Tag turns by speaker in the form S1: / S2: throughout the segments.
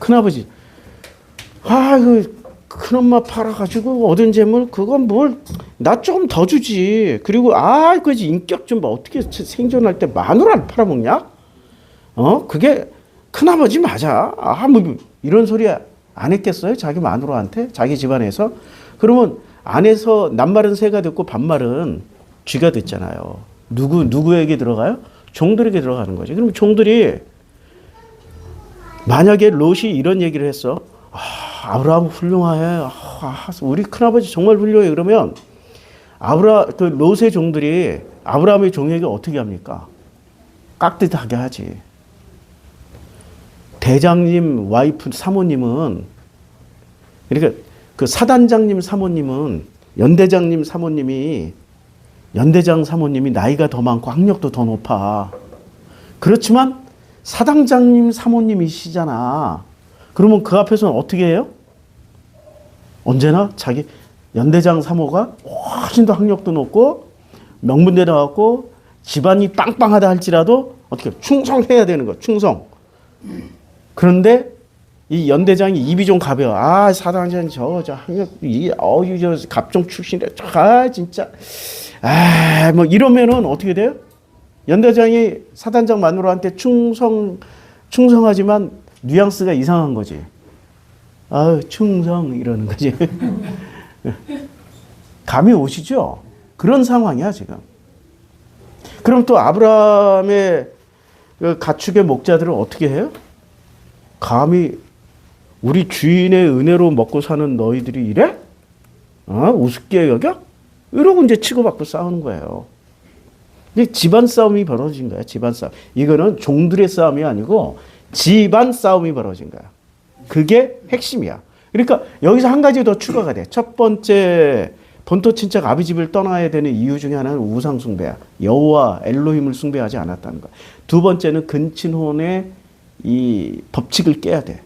S1: 큰아버지, 아, 그, 큰엄마 팔아가지고 얻은 재물, 그건 뭘, 나 조금 더 주지. 그리고, 아, 그지, 인격 좀 봐. 어떻게 생존할 때 마누라를 팔아먹냐? 어? 그게 큰아버지 맞아. 아, 뭐, 이런 소리 안 했겠어요? 자기 마누라한테? 자기 집안에서? 그러면 안에서 남말은 새가 듣고 반말은 쥐가 듣잖아요. 누구, 누구에게 들어가요? 종들에게 들어가는 거지. 그럼 종들이 만약에 롯이 이런 얘기를 했어. 아, 아브라함 훌륭해. 아, 우리 큰아버지 정말 훌륭해. 그러면 아브라 그 롯의 종들이 아브라함의 종에게 어떻게 합니까? 깍듯하게 하지. 대장님 와이프 사모님은 그러니까 그 사단장님 사모님은 연대장님 사모님이 연대장 사모님이 나이가 더 많고 학력도 더 높아. 그렇지만 사당장님 사모님이시잖아. 그러면 그 앞에서는 어떻게 해요? 언제나 자기 연대장 사모가 훨씬 더 학력도 높고 명문대 나왔고 집안이 빵빵하다 할지라도 어떻게 충성해야 되는 거 충성. 그런데 이 연대장이 입이 좀 가벼워. 아 사당장 저저 학력 이 어유 저 갑종 출신이래. 아 진짜 아 뭐 이러면은 어떻게 돼요? 연대장이 사단장 마누라한테 충성 충성하지만 뉘앙스가 이상한 거지. 아 충성 이러는 거지. 감이 오시죠? 그런 상황이야 지금. 그럼 또 아브라함의 그 가축의 목자들은 어떻게 해요? 감히 우리 주인의 은혜로 먹고 사는 너희들이 이래? 어? 우습게 여겨? 이러고 이제 치고받고 싸우는 거예요. 이게 집안 싸움이 벌어진 거야. 집안 싸움. 이거는 종들의 싸움이 아니고 집안 싸움이 벌어진 거야. 그게 핵심이야. 그러니까 여기서 한 가지 더 추가가 돼. 첫 번째 본토 친척 아비 집을 떠나야 되는 이유 중에 하나는 우상 숭배야. 여호와 엘로힘을 숭배하지 않았다는 거야. 두 번째는 근친혼의 이 법칙을 깨야 돼.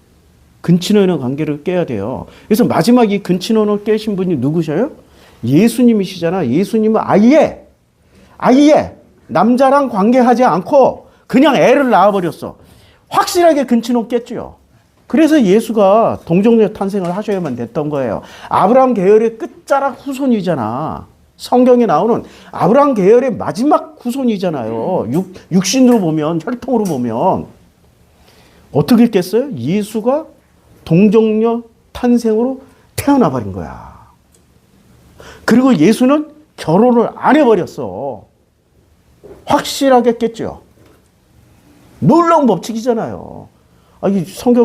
S1: 근친혼의 관계를 깨야 돼요. 그래서 마지막 이 근친혼을 깨신 분이 누구셔요? 예수님이시잖아. 예수님은 아예 아예 남자랑 관계하지 않고 그냥 애를 낳아버렸어. 확실하게 근친혼 깼죠. 그래서 예수가 동정녀 탄생을 하셔야만 됐던 거예요. 아브라함 계열의 끝자락 후손이잖아. 성경에 나오는 아브라함 계열의 마지막 후손이잖아요. 육, 육신으로 보면, 혈통으로 보면. 어떻게 깼어요? 예수가 동정녀 탄생으로 태어나 버린 거야. 그리고 예수는 결혼을 안 해버렸어. 확실하게 깼죠. 놀라운 법칙이잖아요. 아, 이 성경